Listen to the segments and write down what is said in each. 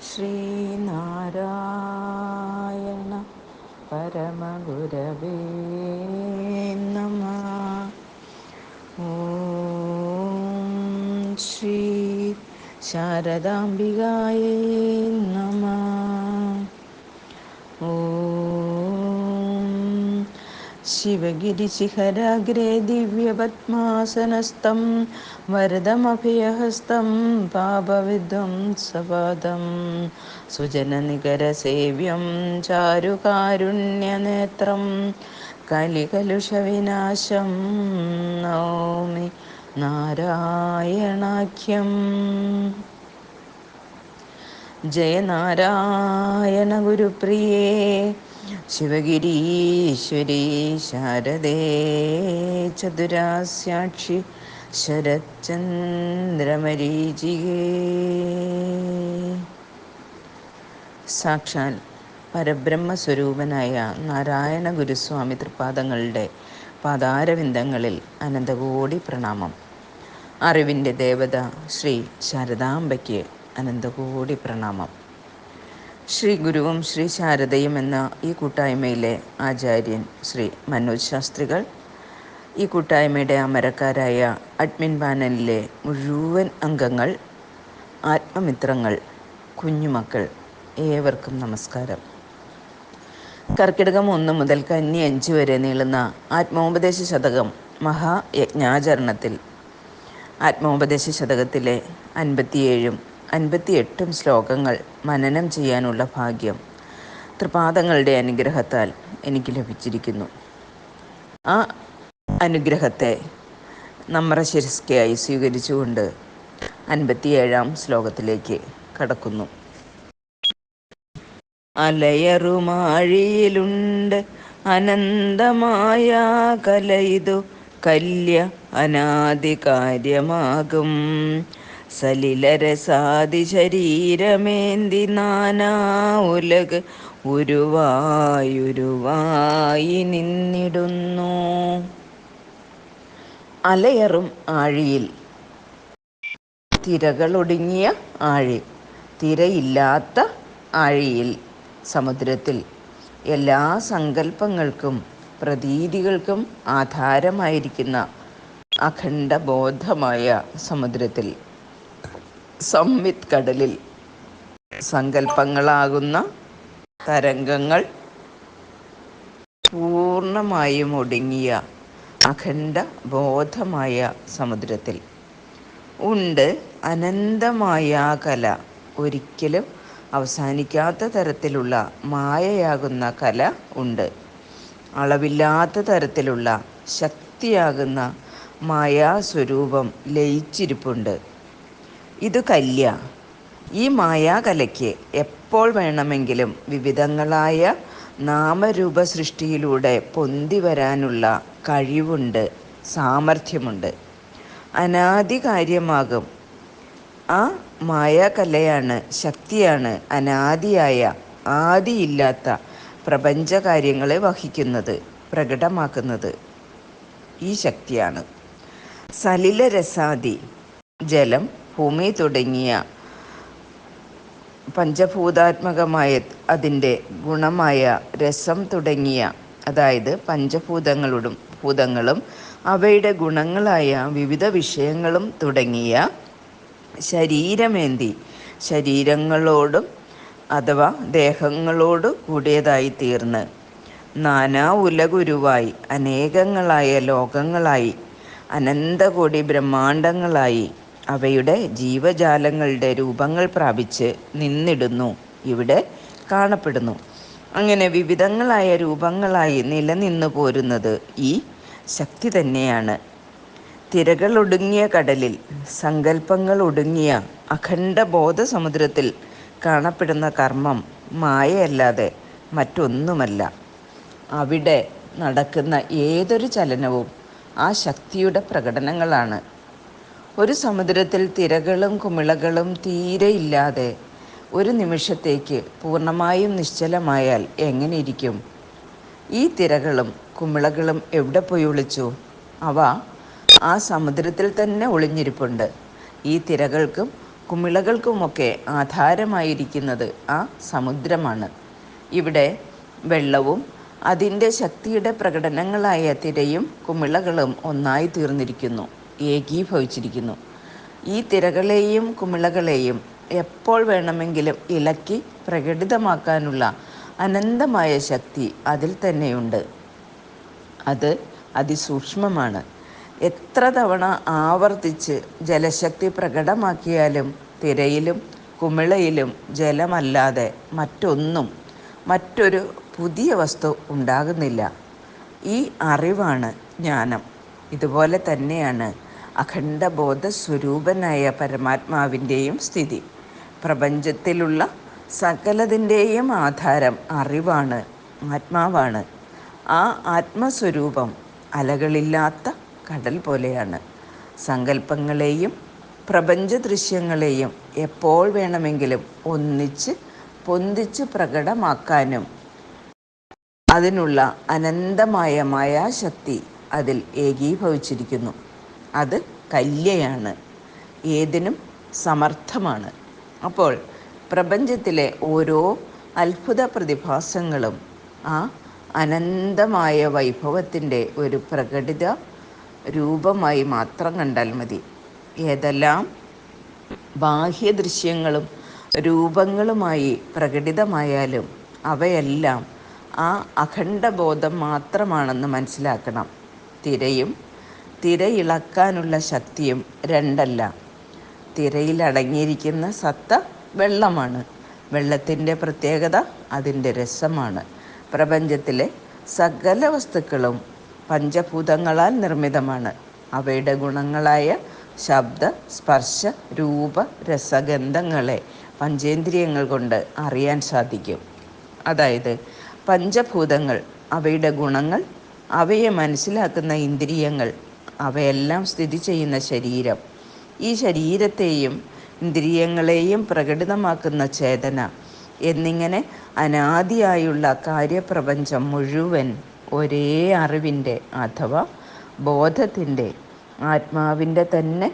ശ്രീനാരായണ പരമഗുരവേ നമ. ശ്രീ ശാരദാംബികായേ നമ. ശിവഗിരിശിഖരാഗ്രേ ദിവ്യപത്മാസനസ്ഥം വരദമഭയഹസ്തം പാപവിധ്വംസപാദം സുജനനികരസേവ്യം ചാരുകാരുണ്യനേത്രം കലികലുഷവിനാശം നൗമി നാരായണാഖ്യം. ജയനാരായണ ഗുരുപ്രിയേ ശിവഗിരീശ്വരി ശാരദേ ചതുരാസ്യാക്ഷി ശരത്ചന്ദ്രമരീചികേ. സാക്ഷാൽ പരബ്രഹ്മസ്വരൂപനായ നാരായണ ഗുരുസ്വാമി തൃപാദങ്ങളുടെ പാതാരവിന്ദങ്ങളിൽ അനന്തകോടി പ്രണാമം. അറിവിന്റെ ദേവത ശ്രീ ശാരദാംബയ്ക്ക് അനന്തകോടി പ്രണാമം. ശ്രീ ഗുരുവും ശ്രീ ശാരദയും എന്ന ഈ കൂട്ടായ്മയിലെ ആചാര്യൻ ശ്രീ മനോജ് ശാസ്ത്രികൾ ഈ കൂട്ടായ്മയുടെ അമരക്കാരായ അഡ്മിൻ പാനലിലെ മുഴുവൻ അംഗങ്ങൾ ആത്മമിത്രങ്ങൾ കുഞ്ഞുമക്കൾ ഏവർക്കും നമസ്കാരം. കർക്കിടകം ഒന്ന് മുതൽ കന്നി അഞ്ച് വരെ നീളുന്ന ആത്മോപദേശ ശതകം മഹായജ്ഞാചരണത്തിൽ ആത്മോപദേശ ശതകത്തിലെ അൻപത്തിയേഴും അൻപത്തിയെട്ടും ശ്ലോകങ്ങൾ മനനം ചെയ്യാനുള്ള ഭാഗ്യം തൃപാദങ്ങളുടെ അനുഗ്രഹത്താൽ എനിക്ക് ലഭിച്ചിരിക്കുന്നു. ആ അനുഗ്രഹത്തെ നമ്മുടെ ശിരസ്കയായി സ്വീകരിച്ചുകൊണ്ട് അൻപത്തിയേഴാം ശ്ലോകത്തിലേക്ക് കടക്കുന്നു. അലയറുമാഴിയിലുണ്ട് അനന്തമായ കലയിതു കല്യ അനാദി കാര്യമാകും സലിലരസാദി ശരീരമേന്തി നാനാ ഉലക് ഉരുവായുരുവായി നിന്നിടുന്നു. അലയറും ആഴിയിൽ തിരകളൊടുങ്ങിയ ആഴി തിരയില്ലാത്ത ആഴിയിൽ സമുദ്രത്തിൽ എല്ലാ സങ്കല്പങ്ങൾക്കും പ്രതീതികൾക്കും ആധാരമായിരിക്കുന്ന അഖണ്ഡബോധമായ സമുദ്രത്തിൽ സംവിത് കടലിൽ സങ്കല്പങ്ങളാകുന്ന തരംഗങ്ങൾ പൂർണമായും ഒടുങ്ങിയ അഖണ്ഡ ബോധമായ സമുദ്രത്തിൽ. ഉണ്ട് അനന്തമായ കല. ഒരിക്കലും അവസാനിക്കാത്ത തരത്തിലുള്ള മായയാകുന്ന കല ഉണ്ട്. അളവില്ലാത്ത തരത്തിലുള്ള ശക്തിയാകുന്ന മായാസ്വരൂപം ലയിച്ചിരിപ്പുണ്ട്. ഇത് കല്യ. ഈ മായാകലയ്ക്ക് എപ്പോൾ വേണമെങ്കിലും വിവിധങ്ങളായ നാമരൂപ സൃഷ്ടിയിലൂടെ പൊന്തി വരാനുള്ള കഴിവുണ്ട് സാമർഥ്യമുണ്ട്. അനാദികാര്യമാകും. ആ മായാകലയാണ് ശക്തിയാണ് അനാദിയായ ആദിയില്ലാത്ത പ്രപഞ്ചകാര്യങ്ങളെ വഹിക്കുന്നത് പ്രകടമാക്കുന്നത്. ഈ ശക്തിയാണ്. സലില രസാദി ജലം ഭൂമി തുടങ്ങിയ പഞ്ചഭൂതാത്മകമായ അതിന്റെ ഗുണമായ രസം തുടങ്ങിയ അതായത് പഞ്ചഭൂതങ്ങളും ഭൂതങ്ങളും അവയുടെ ഗുണങ്ങളായ വിവിധ വിഷയങ്ങളും തുടങ്ങിയ ശരീരമേന്തി ശരീരങ്ങളോടും അഥവാ ദേഹങ്ങളോട് കൂടിയതായി തീർന്ന് നാനാ ഉലഗുരുവായി അനേകങ്ങളായ ലോകങ്ങളായി അനന്തകോടി ബ്രഹ്മാണ്ടങ്ങളായി അവയുടെ ജീവജാലങ്ങളുടെ രൂപങ്ങൾ പ്രാപിച്ച് നിന്നിടുന്നു. ഇവിടെ കാണപ്പെടുന്നു. അങ്ങനെ വിവിധങ്ങളായ രൂപങ്ങളായി നിലനിന്നു പോരുന്നത് ഈ ശക്തി തന്നെയാണ്. തിരകൾ ഒടുങ്ങിയ കടലിൽ സങ്കല്പങ്ങൾ ഒടുങ്ങിയ അഖണ്ഡ ബോധസമുദ്രത്തിൽ കാണപ്പെടുന്ന കർമ്മം മായയല്ലാതെ മറ്റൊന്നുമല്ല. അവിടെ നടക്കുന്ന ഏതൊരു ചലനവും ആ ശക്തിയുടെ പ്രകടനങ്ങളാണ്. ഒരു സമുദ്രത്തിൽ തിരകളും കുമിളകളും തീരെ ഇല്ലാതെ ഒരു നിമിഷത്തേക്ക് പൂർണമായും നിശ്ചലമായാൽ എങ്ങനെയിരിക്കും? ഈ തിരകളും കുമിളകളും എവിടെ പോയി ഒളിച്ചു? അവ ആ സമുദ്രത്തിൽ തന്നെ ഒളിഞ്ഞിരിപ്പുണ്ട്. ഈ തിരകൾക്കും കുമിളകൾക്കുമൊക്കെ ആധാരമായിരിക്കുന്നത് ആ സമുദ്രമാണ്. ഇവിടെ വെള്ളവും അതിന്റെ ശക്തിയുടെ പ്രകടനങ്ങളായ തിരയും കുമിളകളും ഒന്നായി തീർന്നിരിക്കുന്നു. ഏകീഭവിച്ചിരിക്കുന്നു. ഈ തിരകളെയും കുമിളകളെയും എപ്പോൾ വേണമെങ്കിലും ഇളക്കി പ്രകടിതമാക്കാനുള്ള അനന്തമായ ശക്തി അതിൽ തന്നെയുണ്ട്. അത് അതിസൂക്ഷ്മമാണ്. എത്ര തവണ ആവർത്തിച്ച് ജലശക്തി പ്രകടമാക്കിയാലും തിരയിലും കുമിളയിലും ജലമല്ലാതെ മറ്റൊന്നും മറ്റൊരു പുതിയ വസ്തു ഉണ്ടാകുന്നില്ല. ഈ അറിവാണ് ജ്ഞാനം. ഇതുപോലെ തന്നെയാണ് അഖണ്ഡബോധ സ്വരൂപനായ പരമാത്മാവിന്റെയും സ്ഥിതി. പ്രപഞ്ചത്തിലുള്ള സകലതിന്റെയും ആധാരം അറിവാണ് ആത്മാവാണ്. ആ ആത്മസ്വരൂപം അലകളില്ലാത്ത കടൽ പോലെയാണ്. സങ്കല്പങ്ങളെയും പ്രപഞ്ച ദൃശ്യങ്ങളെയും എപ്പോൾ വേണമെങ്കിലും ഒന്നിച്ച് പൊന്തിച്ച് പ്രകടമാക്കാനും അതിനുള്ള അനന്തമായ മായാശക്തി അതിൽ ഏകീഭവിച്ചിരിക്കുന്നു. അത് കല്യയാണ്. ഏതിനും സമർത്ഥമാണ്. അപ്പോൾ പ്രപഞ്ചത്തിലെ ഓരോ അത്ഭുത പ്രതിഭാസങ്ങളും ആ അനന്തമായ വൈഭവത്തിന്റെ ഒരു പ്രകടിത രൂപമായി മാത്രം കണ്ടാൽ മതി. ഏതെല്ലാം ബാഹ്യദൃശ്യങ്ങളും രൂപങ്ങളുമായി പ്രകടിതമായാലും അവയെല്ലാം ആ അഖണ്ഡബോധം മാത്രമാണെന്ന് മനസ്സിലാക്കണം. തിരയും തിരയിളക്കാനുള്ള ശക്തിയും രണ്ടല്ല. തിരയിൽ അടങ്ങിയിരിക്കുന്ന സത്ത വെള്ളമാണ്. വെള്ളത്തിന്റെ പ്രത്യേകത അതിന്റെ രസമാണ്. പ്രപഞ്ചത്തിലെ സകല വസ്തുക്കളും പഞ്ചഭൂതങ്ങളാൽ നിർമ്മിതമാണ്. അവയുടെ ഗുണങ്ങളായ ശബ്ദ സ്പർശ രൂപ രസഗന്ധങ്ങളെ പഞ്ചേന്ദ്രിയങ്ങൾ കൊണ്ട് അറിയാൻ സാധിക്കും. അതായത് പഞ്ചഭൂതങ്ങൾ അവയുടെ ഗുണങ്ങൾ അവയെ മനസ്സിലാക്കുന്ന ഇന്ദ്രിയങ്ങൾ അവയെല്ലാം സ്ഥിതി ചെയ്യുന്ന ശരീരം. ഈ ശരീരത്തെയും ഇന്ദ്രിയങ്ങളെയും പ്രകടിതമാക്കുന്ന ചേതന എന്നിങ്ങനെ അനാദിയായുള്ള കാര്യപ്രപഞ്ചം മുഴുവൻ ഒരേ അറിവിന്റെ അഥവാ ബോധത്തിന്റെ ആത്മാവിന്റെ തന്നെ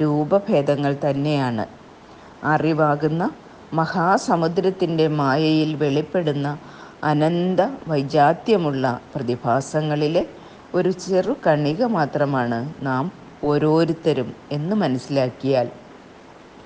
രൂപഭേദങ്ങൾ തന്നെയാണ്. അറിവാകുന്ന മഹാസമുദ്രത്തിന്റെ മായയിൽ വെളിപ്പെടുന്ന അനന്ത വൈജാത്യമുള്ള പ്രതിഭാസങ്ങളിലെ ഒരു ചെറു കണിക മാത്രമാണ് നാം ഓരോരുത്തരും എന്ന് മനസ്സിലാക്കിയാൽ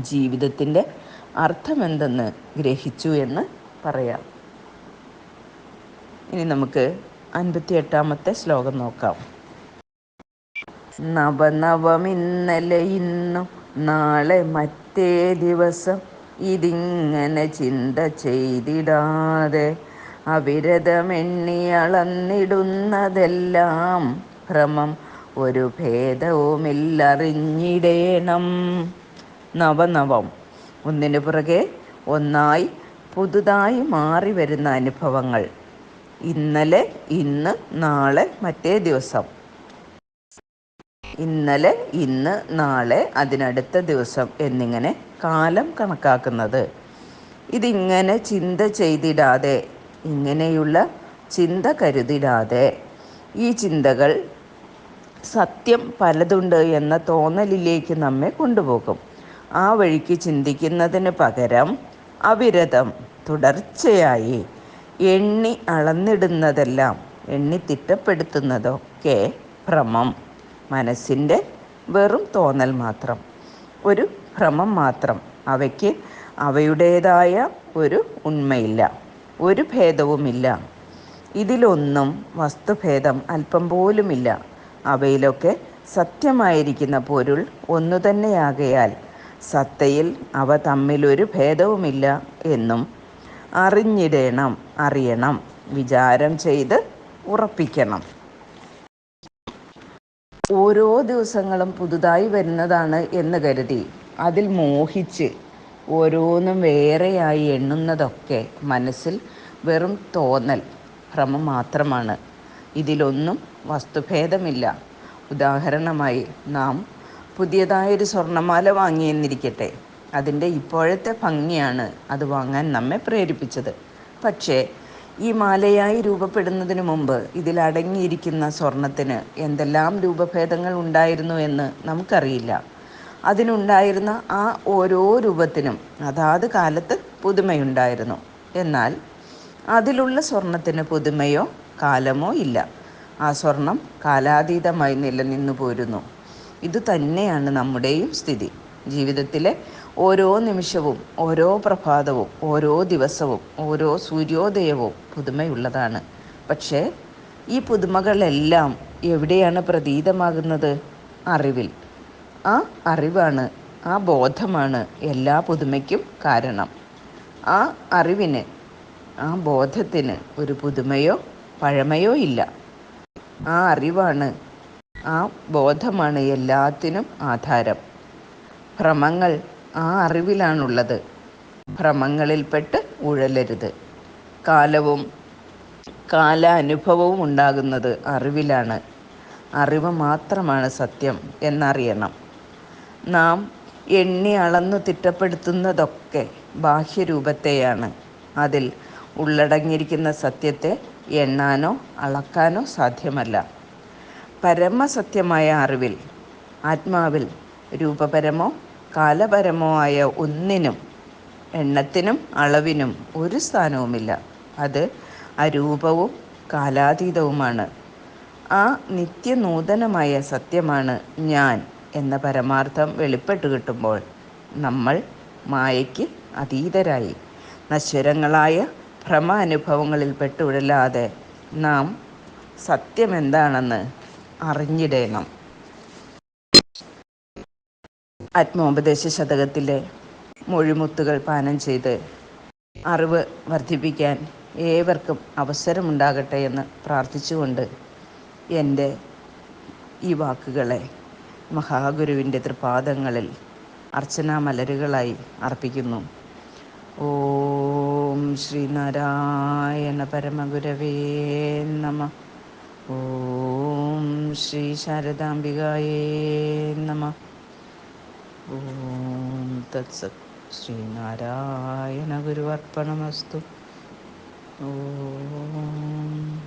ജീവിതത്തിന്റെ അർത്ഥമെന്തെന്ന് ഗ്രഹിച്ചു എന്ന് പറയാം. ഇനി നമുക്ക് അൻപത്തി എട്ടാമത്തെ ശ്ലോകം നോക്കാം. നവനവമിന്നലെ ഇന്നു നാളെ മറ്റേ ദിവസം ഇതിങ്ങനെ ചിന്ത ചെയ്തിടാതെ അവിരതമെണ്ണി അളന്നിടുന്നതെല്ലാം ഭ്രമം ഒരു ഭേദവുമില്ലറിഞ്ഞിടേണം. നവനവം. ഒന്നിനു പുറകെ ഒന്നായി പുതുതായി മാറി വരുന്ന അനുഭവങ്ങൾ. ഇന്നലെ ഇന്ന് നാളെ മറ്റേ ദിവസം. ഇന്നലെ ഇന്ന് നാളെ അതിനടുത്ത ദിവസം എന്നിങ്ങനെ കാലം കണക്കാക്കുന്നത്. ഇതിങ്ങനെ ചിന്ത ചെയ്തിടാതെ ഇങ്ങനെയുള്ള ചിന്ത കരുതിടാതെ ഈ ചിന്തകൾ സത്യം പലതുണ്ട് എന്ന തോന്നലിലേക്ക് നമ്മെ കൊണ്ടുപോകും. ആ വഴിക്ക് ചിന്തിക്കുന്നതിന് പകരം അവിരതം തുടർച്ചയായി എണ്ണി അളന്നിടുന്നതെല്ലാം എണ്ണി തിട്ടപ്പെടുത്തുന്നതൊക്കെ ഭ്രമം. മനസ്സിന്റെ വെറും തോന്നൽ മാത്രം. ഒരു ഭ്രമം മാത്രം. അവയ്ക്ക് അവയുടേതായ ഒരു ഉണ്മയില്ല. ഒരു ഭേദവുമില്ല. ഇതിലൊന്നും വസ്തുഭേദം അല്പം പോലുമില്ല. അവയിലൊക്കെ സത്യമായിരിക്കുന്ന പൊരുൾ ഒന്നുതന്നെയാകയാൽ സത്തയിൽ അവ തമ്മിലൊരു ഭേദവുമില്ല എന്നും അറിഞ്ഞിടണം അറിയണം വിചാരം ചെയ്ത് ഉറപ്പിക്കണം. ഓരോ ദിവസങ്ങളും പുതുതായി വരുന്നതാണ് എന്ന് കരുതി അതിൽ മോഹിച്ച് ഓരോന്നും വേറെയായി എണ്ണുന്നതൊക്കെ മനസ്സിൽ വെറും തോന്നൽ ഭ്രമം മാത്രമാണ്. ഇതിലൊന്നും വസ്തുഭേദമില്ല. ഉദാഹരണമായി നാം പുതിയതായൊരു സ്വർണമാല വാങ്ങിയെന്നിരിക്കട്ടെ. അതിന്റെ ഇപ്പോഴത്തെ ഭംഗിയാണ് അത് വാങ്ങാൻ നമ്മെ പ്രേരിപ്പിച്ചത്. പക്ഷേ ഈ മാലയായി രൂപപ്പെടുന്നതിന് മുമ്പ് ഇതിലടങ്ങിയിരിക്കുന്ന സ്വർണത്തിന് എന്തെല്ലാം രൂപഭേദങ്ങൾ ഉണ്ടായിരുന്നു എന്ന് നമുക്കറിയില്ല. അതിനുണ്ടായിരുന്ന ആ ഓരോ രൂപത്തിനും അതാത് കാലത്ത് പുതുമയുണ്ടായിരുന്നു. എന്നാൽ അതിലുള്ള സ്വർണത്തിന് പുതുമയോ കാലമോ ഇല്ല. ആ സ്വർണം കാലാതീതമായി നിലനിന്നു പോരുന്നു. ഇത് തന്നെയാണ് നമ്മുടെയും സ്ഥിതി. ജീവിതത്തിലെ ഓരോ നിമിഷവും ഓരോ പ്രഭാതവും ഓരോ ദിവസവും ഓരോ സൂര്യോദയവും പുതുമയുള്ളതാണ്. പക്ഷേ ഈ പുതുമകളെല്ലാം എവിടെയാണ് പ്രതീതമാകുന്നത്? അറിവിൽ. ആ അറിവാണ് ആ ബോധമാണ് എല്ലാ പുതുമയ്ക്കും കാരണം. ആ അറിവിന് ആ ബോധത്തിന് ഒരു പുതുമയോ പഴമയോ ഇല്ല. ആ അറിവാണ് ആ ബോധമാണ് എല്ലാത്തിനും ആധാരം. ഭ്രമങ്ങൾ ആ അറിവിലാണുള്ളത്. ഭ്രമങ്ങളിൽപ്പെട്ട് ഉഴലരുത്. കാലവും കാലാനുഭവവും ഉണ്ടാകുന്നത് അറിവിലാണ്. അറിവ് മാത്രമാണ് സത്യം എന്നറിയണം. നാം എണ്ണി അളന്നു തിട്ടപ്പെടുത്തുന്നതൊക്കെ ബാഹ്യരൂപത്തെയാണ്. അതിൽ ഉള്ളടങ്ങിയിരിക്കുന്ന സത്യത്തെ എണ്ണാനോ അളക്കാനോ സാധ്യമല്ല. പരമസത്യമായ അറിവിൽ ആത്മാവിൽ രൂപപരമോ കാലപരമോ ആയ ഒന്നിനും എണ്ണത്തിനും അളവിനും ഒരു സ്ഥാനവുമില്ല. അത് അരൂപവും കാലാതീതവുമാണ്. ആ നിത്യനൂതനമായ സത്യമാണ് ഞാൻ. എന്ന പരമാർത്ഥം വെളിപ്പെട്ട് കിട്ടുമ്പോൾ നമ്മൾ മായയ്ക്ക് അതീതരായി. നശ്വരങ്ങളായ ഭ്രമ അനുഭവങ്ങളിൽ പെട്ടുവിടലാതെ നാം സത്യം എന്താണെന്ന് അറിഞ്ഞിടേണം. ആത്മോപദേശ ശതകത്തിലെ മൊഴിമുത്തുകൾ പാനം ചെയ്ത് അറിവ് വർദ്ധിപ്പിക്കാൻ ഏവർക്കും അവസരമുണ്ടാകട്ടെ എന്ന് പ്രാർത്ഥിച്ചുകൊണ്ട് എന്റെ ഈ വാക്കുകളെ മഹാഗുരുവിന്റെ തൃപാദങ്ങളിൽ അർച്ചനാ മലരുകളായി അർപ്പിക്കുന്നു. ഓം ശ്രീനാരായണ പരമഗുരവേ നമ. ഓം ശ്രീ ശാരദാംബികായേ നമ. ഓം തത്സത് ശ്രീനാരായണ ഗുരുവർപ്പണമസ്തു. ഓം